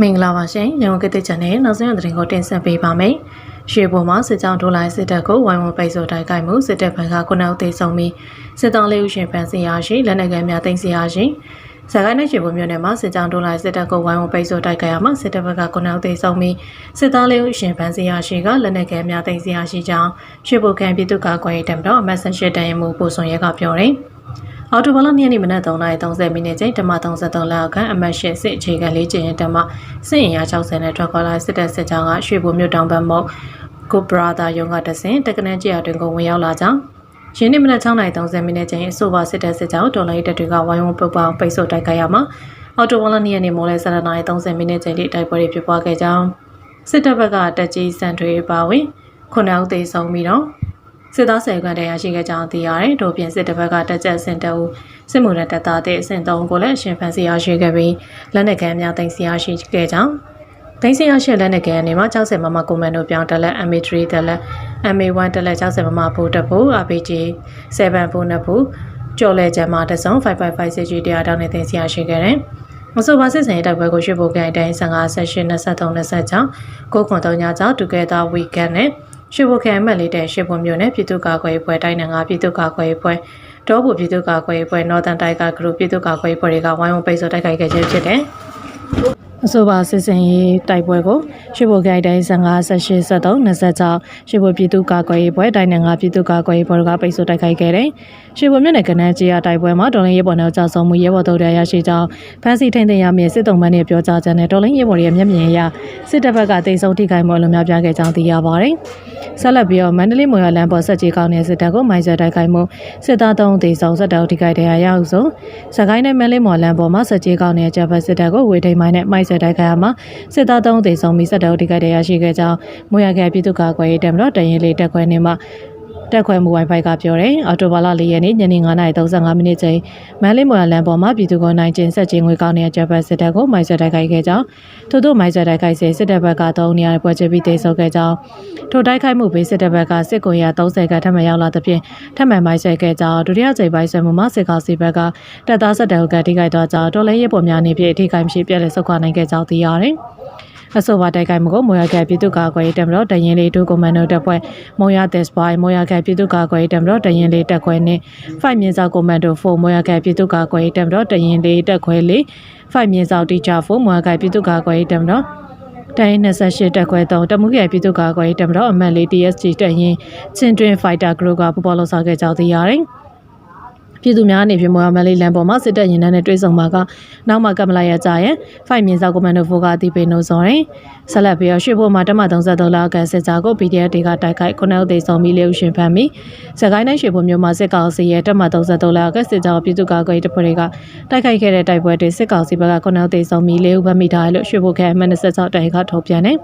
မင်္ဂလာပါရှင်။ညောင်ကတိချန်နဲ့နောက်ဆုံးရသတင်းကိုတင်ဆက်ပေးပါမယ်။ရှေ့ပေါ်မှာစစ်ကြောင်းထိုးလိုက်စစ်တပ်ကိုဝိုင်းဝန်းပိတ်ဆို့တိုက်ခိုက်မှုစစ်တပ်ဘက်ကခုနအုပ်သိဆုံးပြီးစစ်တောင်းလေးဦးရှင်ဖန်စီရရှိလက်နက်ကန်များတင်စီရရှိစကိုင်းနဲ့ရှေ့ပေါ်မြို့နယ်မှာစစ်ကြောင်းထိုးလိုက်စစ်တပ်ကိုဝိုင်းဝန်းပိတ်ဆို့တိုက်ခိုက်ရမှာစစ်တပ်ဘက်ကခုနအုပ်သိဆုံးပြီးစစ်သားလေးဦးရှင်ဖန်စီရရှိကလက်နက်ကန်များတင်စီရရှိကြောင်းရှေ့ပေါ်ကံပြည်သူ့ကာကွယ်ရေးတပ်မတော်အမတ်ဆန်ရှစ်တန်ရမှုပို့ဆောင်ရဲကပြောတယ်။ အော်တိုဘလနေ့နေ့မနက်3:30မိနစ်ချိန်ဓမ္မ33လောက်ခန့်အမတ်ရှစ်စစ်အခြေခံလေးကျင်းရင်ဓမ္မစစ်ရင်ရ60နဲ့ထွက်ခွာလာစစ်တပ်စစ်ကြောင်းကရွှေဘုံမြို့တောင်ဘက်မုတ်ကိုဘရာသာယုံကတဆင်တက္ကနန်းကြီးအတွင်ကိုဝင်ရောက်လာကြောင်းယင်းနေ့မနက်6:30မိနစ်ချိန်အဆိုပါစစ်တပ်စစ်ကြောင်းတော်လိုင်းတပ်တွေကဝိုင်းဝန်းပုတ်ပေါင်းပိတ်ဆို့တိုက်ခိုက်ရမှာအော်တိုဘလနေ့နေ့မိုးလဲ7:30မိနစ်ချိန်လေးတိုက်ပွဲတွေဖြစ်ပွားခဲ့ကြောင်းစစ်တပ်ဘက်ကတက်ကြီးစံထွေပါဝင်ခုနှစ်ဦးသေဆုံးပြီးတော့ စစ်သားဆယ်ခွန်းတရားရှိခဲ့ကြောင်းသိရတယ်။တို့ပြင်စစ်တပ်ဘက်ကတက်ကြက်စင်တအူစစ်မှုရတပ်သားတဲ့အဆင့်3ကိုလည်းအရှင်ဖန်စီရရှိခဲ့ပြီးလက်နက်ကမ်းများတင်စီရရှိခဲ့ကြောင်းတင်စီရရှိလက်နက်ကမ်းအနေမှာ60မမကွန်မန်ဒိုပြောင်းတက်လက် MA3 တက်လက် MA1 တက်လက်60မမဘူတပူ RPG 7ဘူနပူကြော်လဲကျမ်းမှာတစုံ555 CG တရားတောင်းနေတင်စီရရှိခဲ့တယ်။မဆိုပါစစ်စင်တိုက်ပွဲကိုရွှေဘိုကန်တိုင်း15 18 23 26ကိုခွန်3ညကြောင့် Together Weekend နဲ့ ရွှေဘိုကန်အမှတ်လေးတဲ့ရွှေဘိုမြို့နယ်ပြည်သူ့ကာကွယ်ရေးပွဲတိုင်းနယ်ငါပြည်သူ့ကာကွယ်ရေးပွဲတောဘူပြည်သူ့ကာကွယ်ရေးပွဲ Northern Tiger Group ပြည်သူ့ကာကွယ်ရေးပွဲတွေကဝိုင်းဝန်းပိတ်ဆို့တိုက်ခိုက်ခဲ့ခြင်းဖြစ်တယ်။ အဆိုပါစစ်စင်ရေးတိုက်ပွဲကိုရွှေဘိုကိုင်တိုင်း15 18 73 26ရွှေဘိုပြည်သူ့ကာကွယ်ရေးပွဲတိုင်းနယ်ငါပြည်သူ့ကာကွယ်ရေးပွဲကပိတ်ဆို့တိုက်ခိုက်ခဲ့တယ်။ရွှေဘိုမြို့နယ်ကနန်းကြီးရတိုက်ပွဲမှာတော်လိုင်းရဲဘော်နဲ့ကြောက်ဆုံးမှုရဲဘော်တို့ရရရှိကြောင်းဖမ်းဆီးထိန်သိမ်းရမည့်စစ်တုံးမန်းရဲ့ပြောကြားချက်နဲ့တော်လိုင်းရဲဘော်ရဲ့မျက်မြင်အရစစ်တပ်ဘက်ကတိတ်ဆုံးထိခိုက်မှုအလုံးများပြားခဲ့ကြောင်းသိရပါတယ်။ဆက်လက်ပြီးတော့မန္တလေးမော်ရလန်ပေါ်ဆက်ကြီးကောင်းတဲ့စစ်တပ်ကိုမိုင်းဆွဲတိုက်ခိုက်မှုစစ်သားသုံးသေဆုံးစစ်တပ်ထိခိုက်တဲ့ရအောင်ဆုံးစကိုင်းနဲ့မန္တလေးမော်လန်ပေါ်မှာဆက်ကြီးကောင်းတဲ့ဂျပန်စစ်တပ်ကိုဝေထိန်မိုင်းနဲ့မိုင်းဆွဲတိုက်ခိုက်ရမှာစစ်သားသုံးသေဆုံးပြီးစစ်တပ်ထိခိုက်တဲ့ရရှိခဲ့ကြောင်းမော်ရခဲပြည်သူ့ကာကွယ်ရေးတပ်မတော်တရင်လေးတက်ခွဲနေမှာ တက်ခွဲမှု Wi-Fi ကပြောတယ်အော်တိုဘာလ၄ရက်နေ့ညနေ9:35မိနစ်ချိန်မန်လေးမော်လန်ပေါ်မှာပြည်သူ့ကိုနိုင်ကျင်ဆက်ချင်းငွေကောင်းတဲ့ဂျပန်စစ်တပ်ကိုမိုင်းဆွဲတိုက်ခိုက်ခဲ့ကြောင်းထို့သောမိုင်းဆွဲတိုက်ခိုက်စေစစ်တပ်ဘက်က3နေရာပွဲချပြီးတိတ်ဆုပ်ခဲ့ကြောင်းထိုတိုက်ခိုက်မှုဘေးစစ်တပ်ဘက်ကစစ်ကွန်ရ30ကထပ်မံရောက်လာသဖြင့်ထပ်မံမိုင်းဆွဲခဲ့ကြောင်းဒုတိယကြိမ်ပိုင်းဆွဲမှုမှာစစ်ကောင်စီဘက်ကတပ်သားဆက်တပ်ကထိခိုက်သွားကြောင်းတော်လဲရဲပေါ်များနေဖြင့်ထိခိုက်မရှိပြည့်လဲဆုတ်ခွာနိုင်ခဲ့ကြောင်းသိရတယ် အဆိုပါတိုက်ခိုက်မှုကိုမော်ရကပြည်သူ့ကာကွယ်ရေးတပ်မတော်တရင်လေးဒုကွန်မန်ဒိုတပ်ဖွဲ့မော်ရသက်စပိုင်းမော်ရကပြည်သူ့ကာကွယ်ရေးတပ်မတော်တရင်လေးတပ်ခွဲနဲ့5မြင်းဆောင်ကွန်မန်ဒို4မော်ရကပြည်သူ့ကာကွယ်ရေးတပ်မတော်တရင်လေးတပ်ခွဲလေး5မြင်းဆောင်တီချာ4မော်ရကပြည်သူ့ကာကွယ်ရေးတပ်မတော်တိုင်း28တက်ခွဲ3တမှုရဲ့ပြည်သူ့ကာကွယ်ရေးတပ်မတော်အမတ်လေး TSG တပ်ရင်ချင်းတွင် Fighter Group ကပူပေါလောက်ဆောင်ခဲ့ကြောင်းသိရတယ်။ ပြည်သူများအနေဖြင့်မော်ရမလေးလမ်းပေါ်မှာစစ်တပ်ရင်နှန်းနဲ့တွေ့ဆုံမှာကနောက်မှကမလာရကြရဲ့ဖိုက်မြင်းစောက်ကွန်မန်ဒိုဖိုကအတိပေးနှုတ်ဆော်ရင် ဆက်လက်ပြီးရွှေဘိုမှာတမ33လောက်ကန်စစ်သားကို PDF တွေကတိုက်ခိုက်ခုနှစ်ဦးသေဆုံးပြီးလေးဦးရှင်ဖမ်းပြီးစကိုင်းတိုင်းရွှေဘိုမြို့မှာစစ်ကောင်စီရဲ့တမ33လောက်ကစစ်ကြောပြည်သူ့ကာကွယ်တပ်ဖွဲ့တွေကတိုက်ခိုက်ခဲ့တဲ့တိုက်ပွဲတွေစစ်ကောင်စီဘက်ကခုနှစ်ဦးသေဆုံးပြီးလေးဦးဖမ်းမိထားတယ်လို့ရွှေဘိုခရိုင်မန်26တိုင်ကထုတ်ပြန်တယ်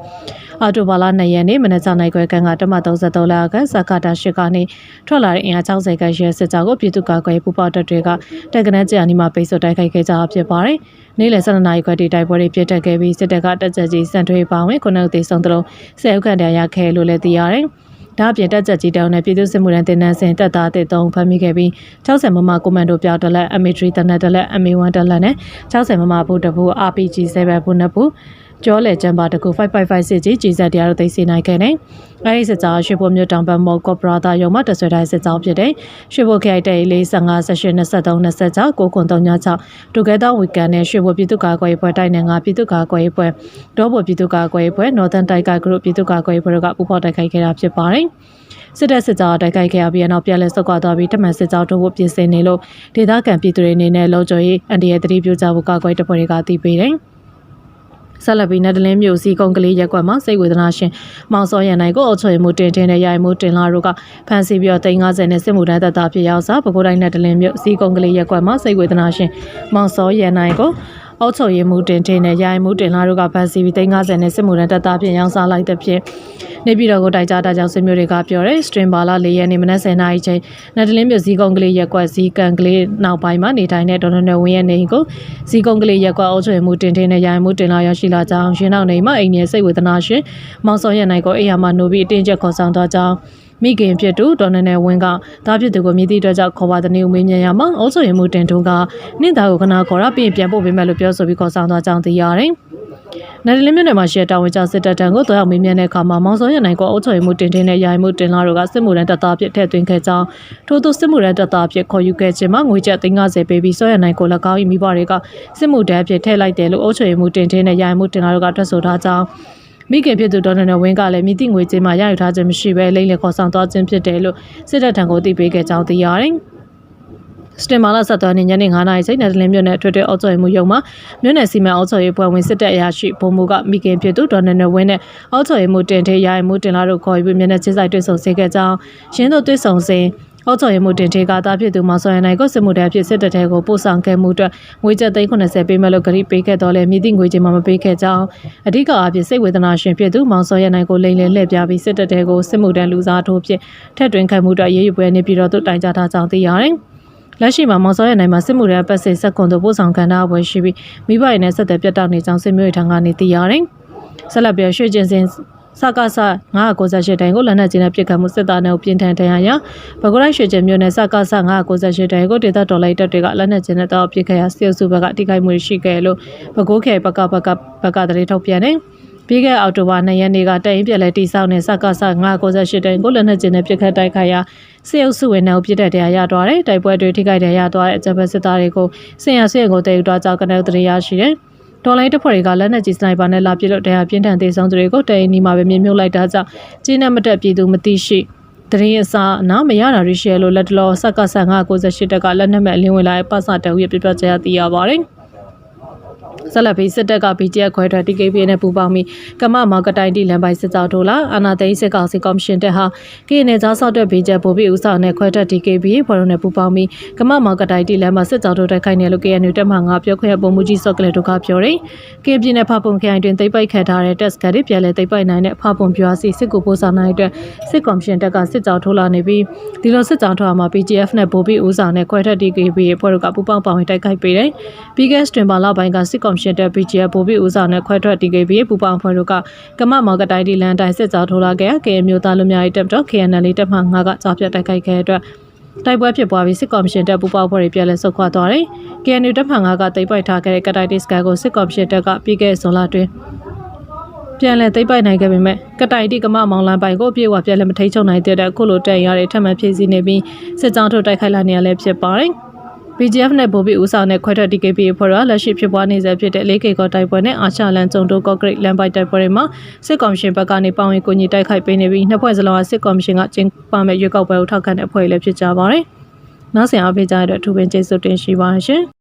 အော်တိုဘာလ2ရက်နေ့မနက်6နာရီခွဲခန့်ကတမ33လောက်ကစကာတာရှိကနေထွက်လာတဲ့အင်အား60ခန့်ရဲစစ်ကြောကိုပြည်သူ့ကာကွယ်ပူပေါတပ်တွေကတက်ကနက်ကြအနီမှာပိတ်ဆို့တိုက်ခိုက်ခဲ့ကြတာဖြစ်ပါတယ်။နေ့လယ်12နာရီခွဲတိတိုက်ပွဲတွေပြစ်တက်ခဲ့ပြီးစစ်တပ်ကတက်ကြကြီးစံထွေးပါဝင်ခုနှစ်ဦးသေဆုံးသလိုဆယ်ဦးခန့်တရားခဲလို့လည်းသိရတယ်။ဒါအပြင်တက်ကြကြီးတောင်းနဲ့ပြည်သူ့စစ်မှုထမ်းတင်နန်းစင်တပ်သားတစ်သုံးဖမ်းမိခဲ့ပြီး60မမကွန်မန်ဒိုပြောက်တလက် MA3 တနက်တလက် MA1 တလက်နဲ့60မမဘူးတဘူး RPG 7 ဘူးနှစ်ဘူး ကျော်လေချမ်ပါတကူ5556ကြီးကြီးစက်တရားတို့သိစေနိုင်ခဲ့တယ်။အဲဒီစစ်ကြောင်းရွှေဘိုမြို့တောင်ဘက်မော်ကော့ပရာတာရုံမှာတဆွဲတိုင်းစစ်ကြောင်းဖြစ်တယ်။ရွှေဘိုခိုင်တဲလေး55 28 23 26ကိုခွန်396တူကဲသောဝီကန်နဲ့ရွှေဘိုပြည်သူ့ကာကွယ်ရေးပွဲတိုင်းနဲ့ငါပြည်သူ့ကာကွယ်ရေးပွဲဒေါဘိုပြည်သူ့ကာကွယ်ရေးပွဲ Northern Tiger Group ပြည်သူ့ကာကွယ်ရေးပွဲတို့ကပူးပေါင်းတိုက်ခိုက်ခဲ့တာဖြစ်ပါတယ်။စစ်တပ်စစ်ကြောင်းတိုက်ခိုက်ခဲ့ပြီးနောက်ပြန်လည်ဆုတ်ခွာသွားပြီးတမန်စစ်ကြောင်းတို့ကိုပြင်ဆင်နေလို့ဒေသခံပြည်သူတွေအနေနဲ့လုံခြုံရေးအန်ဒီရဲ့တတိပြုကြဖို့ကာကွယ်တပ်ဖွဲ့တွေကသိပေးတယ်။ ဆက်လက်ပြီးနယ်ဒလင်းမြို့စီကုန်းကလေးရက်ကွက်မှာစိတ်ဝေဒနာရှင်မောင်စောရန်နိုင်ကိုအုပ်ချုပ်မှုတင်တင်နဲ့ရိုင်မှုတင်လာတို့ကဖမ်းဆီးပြီးတော့350နဲ့စစ်မှုထမ်းတပ်သားဖြစ်ရောက်စားပဲခူးတိုင်းနယ်ဒလင်းမြို့စီကုန်းကလေးရက်ကွက်မှာစိတ်ဝေဒနာရှင်မောင်စောရန်နိုင်ကို အုပ်ချုပ်ရေးမှုတင်တင်နဲ့ရိုင်မှုတင်လာတို့ကဖမ်းဆီးပြီး350နဲ့စစ်မှုထမ်းတပ်သားဖြစ်ရောက်စားလိုက်တဲ့ဖြင့်နေပြည်တော်ကိုတိုက်ကြတာကြောင့်စစ်မျိုးတွေကပြောတယ်စထရင်ဘာလာ၄ရက်နေ့မနက်10:00နာရီချိန်နယ်ဒလင်းမြို့ဇီကုန်းကလေးရက်ကွက်ဇီကန်ကလေးနောက်ပိုင်းမှာနေထိုင်တဲ့ဒေါ်နယ်ဝင်းရဲ့နေအိမ်ကိုဇီကုန်းကလေးရက်ကွက်အုပ်ချုပ်မှုတင်တင်နဲ့ရိုင်မှုတင်လာရရှိလာကြောင်းရှင်နောက်နေမှာအိမ်ရဲ့စိတ်ဝေဒနာရှင်မောင်စောရနိုင်ကိုအိယာမှာနိုးပြီးအတင်းကျပ်ခေါ်ဆောင်သွားကြောင်း မိခင်ဖြစ်သူဒေါ်နနယ်ဝင်းကတားဖြစ်သူကိုမြည်သည့်အတွက်ကြောင့်ခေါ်ပါတဲ့နေဦးမေးမြန်းရမှာအုပ်ချုပ်ရေးမှုတင်ထုံးကနင့်သားကိုခနာခေါ်ရပြီးပြန်ပို့ပေးမယ်လို့ပြောဆိုပြီးခေါ်ဆောင်သွားကြောင်းသိရတယ်။နယ်ဒလင်းမြို့နယ်မှာရှယ်တာဝန်ကျစစ်တပ်တန်းကိုတွားရောက်မေးမြန်းတဲ့အခါမှာမောင်စောရနိုင်ကအုပ်ချုပ်ရေးမှုတင်တင်နဲ့ယာယီမှုတင်လာတို့ကစစ်မှုရန်တပ်သားအဖြစ်ထည့်သွင်းခဲ့ကြောင်းထို့သူစစ်မှုရန်တပ်သားအဖြစ်ခေါ်ယူခဲ့ခြင်းမှာငွေကျပ်350ပေးပြီးစောရနိုင်ကို၎င်း၏မိဘတွေကစစ်မှုတန်းအဖြစ်ထည့်လိုက်တယ်လို့အုပ်ချုပ်ရေးမှုတင်တင်နဲ့ယာယီမှုတင်လာတို့ကထွက်ဆိုထားကြောင်း မိခင်ဖြစ်သူဒေါ်နယ်ဝင်းကလည်းမိတိငွေကြေးမှရယူထားခြင်းမရှိဘဲလိမ့်လေခေါ်ဆောင်သွားခြင်းဖြစ်တယ်လို့စစ်တပ်ထံကိုသိပေးခဲ့ကြောင်းသိရတယ်။စတင်မာလာဆက်သွယ်နေညနေ9:00နာရီချိန်နယ်ဒလင်းမြို့နယ်အထွေထွေအောက်ကျော်ရေးမှုရုံမှာမြို့နယ်စီမံအောက်ကျော်ရေးပွဲဝင်စစ်တပ်အရာရှိဗိုလ်မှူးကမိခင်ဖြစ်သူဒေါ်နယ်ဝင်းနဲ့အောက်ကျော်ရေးမှုတင်ထေးရာရေးမှုတင်လာတို့ခေါ်ယူပြီးမျက်နှာချင်းဆိုင်တွေ့ဆုံစေခဲ့ကြောင်းရင်းတို့တွေ့ဆုံစဉ် အောက်ကျော်ရေးမှုတင်ထေးကတာဖြစ်သူမောင်စောရနိုင်ကိုစစ်မှုထမ်းဖြစ်စစ်တပ်ထဲကိုပို့ဆောင်ခဲ့မှုအတွက်ငွေကျပ်390ပေးမယ်လို့ကြေပေးခဲ့တော့လဲမြည်သည့်ငွေကြေးမှမပေးခဲ့ကြောင်းအဓိကအဖြစ်စိတ်ဝေဒနာရှင်ဖြစ်သူမောင်စောရနိုင်ကိုလိန်လည်လှည့်ပြပြီးစစ်တပ်ထဲကိုစစ်မှုထမ်းလူစားထိုးဖြစ်ထက်တွင်ခံမှုအတွက်ရေးယူပွဲနေပြည်တော်သို့တိုင်ကြားထားကြောင်းသိရတယ်။လက်ရှိမှာမောင်စောရနိုင်မှာစစ်မှုရဲပတ်စစ်စက်ကွန်တို့ပို့ဆောင်ခံထားပွဲရှိပြီးမိဘရင်းနဲ့ဆက်သွယ်ပြတ်တောက်နေကြောင်းစစ်မျိုးထံကနေသိရတယ်။ဆက်လက်ပြီးရွှေကျင်စင် စကားဆ998တိုင်ကိုလက်နက်ကြီးနဲ့ပစ်ခတ်မှုစစ်သားနဲ့ပြင်ထန်ထန်ရရာဘဂရိုက်ရွှေကျင်မျိုးနဲ့စကားဆ998တိုင်ကိုဒေသတော်လိုက်တပ်တွေကလက်နက်ကြီးနဲ့တောက်ပစ်ခတ်ရာစစ်အုပ်စုဘက်ကတိခိုက်မှုရှိခဲ့လို့ဘကိုးခဲဘကဘကဘကတရေထုတ်ပြန်တယ်။ပြီးခဲ့အောက်တိုဘာ2ရက်နေ့ကတရင်ပြက်လဲတိဆောက်နေစကစ998တိုင်ကိုလက်နက်ချင်းနဲ့ပြစ်ခတ်တိုက်ခိုက်ရာစေအုပ်စုဝင်နှောက်ပြစ်တဲ့တရားရသွားတယ်တိုက်ပွဲတွေထိခိုက်တဲ့ရသွားတဲ့အကြမ်းဖက်စစ်သားတွေကိုစင်ရဆွေကိုတည်ယူသွားကြောင်းကနေတရရရှိတယ် ဒေါ်လိုင်းတပ်ဖွဲ့တွေကလက်နက်ကြီးစနိုက်ပါနဲ့လာပစ်လို့တရားပြင်းထန်သေးဆုံးသူတွေကိုတရင်နီမှာပဲမြင်မြုပ်လိုက်တာကြောင့်ကျင်းနဲ့မတက်ပြည်သူမသိရှိတရင်အစားအနာမရတာရရှိရလို့လက်တလောစက္ကဆန်998တက်ကလက်နက်မဲ့အလင်းဝင်လာတဲ့ပတ်စတအုပ်ရဲ့ပြပြကြရသိရပါတယ်။ ဆက်လက်ပြီးစစ်တပ်က BTF ခွဲထွက် TKP နဲ့ပူးပေါင်းပြီးကမမောက်ကတိုင်တီလန်ပိုင်စစ်ကြောထိုးလာအာနာသိန်းစစ်ကောင်စီကော်မရှင်တက်ဟာကင်းနေသားဆောက်တဲ့ BTF ပို့ပြီးဥဆောင်နဲ့ခွဲထွက် TKP ဖော်ရုံနဲ့ပူးပေါင်းပြီးကမမောက်ကတိုင်တီလန်မှာစစ်ကြောထိုးတိုက်ခိုက်နေလို့ KNU တက်မှငါပြောခွင့်ရပုံမှုကြီးစော့ကလေးတို့ကပြောတယ်။ KNP နဲ့ဖပုံခိုင်တွင်သိပ်ပိုက်ခတ်ထားတဲ့ test ကတွေပြန်လဲသိပ်ပိုက်နိုင်တဲ့ဖပုံပြွားစီစစ်ကိုပို့ဆောင်နိုင်တဲ့စစ်ကော်မရှင်တက်ကစစ်ကြောထိုးလာနေပြီးဒီလိုစစ်ကြောထိုးမှာ BTF နဲ့ပို့ပြီးဥဆောင်နဲ့ခွဲထွက် TKP ဖွဲ့တို့ကပူးပေါင်းပါဝင်တိုက်ခိုက်ပေးတယ်။ BGS တွင်ပါလာပိုင်းကစစ်ကော်မရှင်တက် BGF ပို့ပြီးဦးဆောင်တဲ့ခွဲထွက် TKB ပူပေါင်းဖွဲ့တို့ကကမမော်ကတိုင်းဒီလန်တိုင်းစစ်ကြောထိုးလာခဲ့ KN မျိုးသားလူမျိုးရေးတပ်တော် KNL တပ်မှ5ကကြောက်ပြတ်တိုက်ခိုက်ခဲ့တဲ့အတွက်တိုက်ပွဲဖြစ်ပွားပြီးစစ်ကော်မရှင်တပ်ပူပေါင်းဖွဲ့တွေပြန်လည်ဆုတ်ခွာသွားတယ်။ KNU တပ်မှ5ကတိတ်ပိုက်ထားခဲ့တဲ့ကတိုင်တစ်စကကိုစစ်ကော်မရှင်တပ်ကပြီးခဲ့ဇွန်လတွင်ပြန်လည်သိပ်ပိုက်နိုင်ခဲ့ပေမဲ့ကတိုင်တိကမမောင်လန်ပိုင်ကိုအပြည့်အဝပြန်လည်မထိချုံနိုင်တဲ့အခုလိုတက်ရတဲ့ထပ်မံဖြည့်ဆည်းနေပြီးစစ်ကြောင်းထုတ်တိုက်ခိုက်လာနေရလဲဖြစ်ပါတယ်။ BGF နဲ့ဗိုလ်ပြီးဦးဆောင်တဲ့ခွဲထွက် DKP အဖွဲ့ကလက်ရှိဖြစ်ပွားနေဆဲဖြစ်တဲ့၄ K ကောတိုက်ပွဲနဲ့အာရှလန်ကျုံတိုးကော့ဂရိတ်လန်ပိုက်တိုက်ပွဲတွေမှာစစ်ကော်မရှင်ဘက်ကနေပါဝင်ကူညီတိုက်ခိုက်ပေးနေပြီးနှစ်ဖွဲ့စလုံးကစစ်ကော်မရှင်ကကျင်းပမဲ့ရွေးကောက်ပွဲကိုထောက်ခံတဲ့အဖွဲ့လည်းဖြစ်ကြပါတယ်။နောက်ဆင်အားပေးကြတဲ့အတွက်ထူပင်ကျေးဇူးတင်ရှိပါရှင်။